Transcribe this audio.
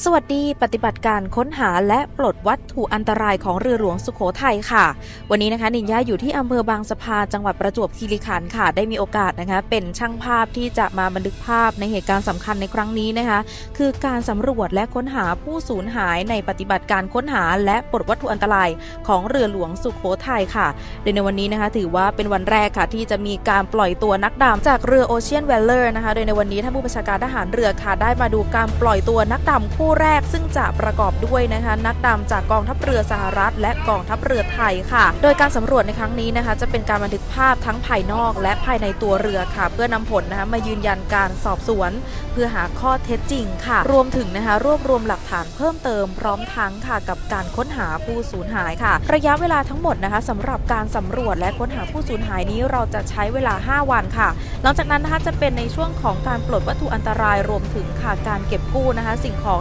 สวัสดีปฏิบัติการค้นหาและปลดวัตถุอันตรายของเรือหลวงสุโขทัยค่ะ วันนี้นะคะนินยาอยู่ที่อำเภอบางสะพานจังหวัดประจวบคีรีขันธ์ค่ะ ได้มีโอกาสนะคะ เป็นช่างภาพที่จะมาบันทึกภาพในเหตุการณ์สำคัญในครั้งนี้นะคะ คือการสำรวจและค้นหาผู้สูญหายในปฏิบัติการค้นหาและปลดวัตถุอันตรายของเรือหลวงสุโขทัยค่ะโดยในวันนี้นะคะ ถือว่าเป็นวันแรกค่ะ ที่จะมีการปล่อยตัวนักดำจากเรือ Ocean v a l o r นะคะโดยในวันนี้ท่านผู้บัญชาการทหารเรือค่ะได้มาดูการปล่อยตัวนักดำคู่แรกซึ่งจะประกอบด้วยนะคะนักดำจากกองทัพเรือสหรัฐ และกองทัพเรือไทยค่ะ โดยการสำรวจในครั้งนี้นะคะจะเป็นการบันทึกภาพทั้งภายนอก และภายในตัวเรือค่ะ เพื่อนำผลนะคะมายืนยันการสอบสวน เพื่อหาข้อเท็จจริงค่ะ รวมถึงนะคะรวบรวมหลักฐานเพิ่มเติมพร้อมทั้งค่ะกับการค้นหาผู้สูญหายค่ะ ระยะเวลาทั้งหมดนะคะสำหรับการสำรวจและค้นหาผู้สูญหายนี้เราจะใช้เวลา 5 วันค่ะ หลังจากนั้นนะคะจะเป็นในช่วงของการปลดวัตถุอันตรายรวมถึงค่ะการเก็บกู้นะคะสิ่งของ